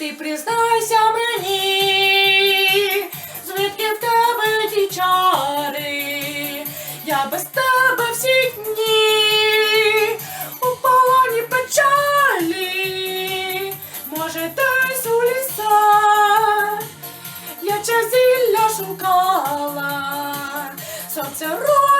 ти признайся мені, звідки в тебе ті чари, я без тебе всі дні у полоні печалі, може, десь у лісах я зілля шукала, сонце роз.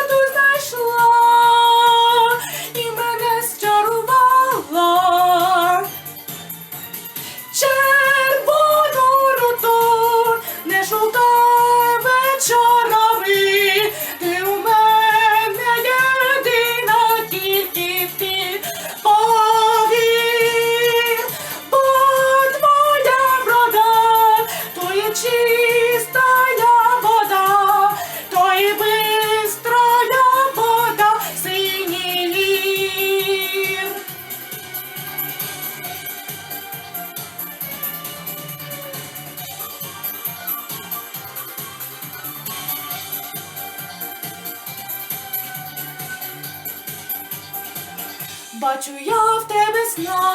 бачу я в тебе сна.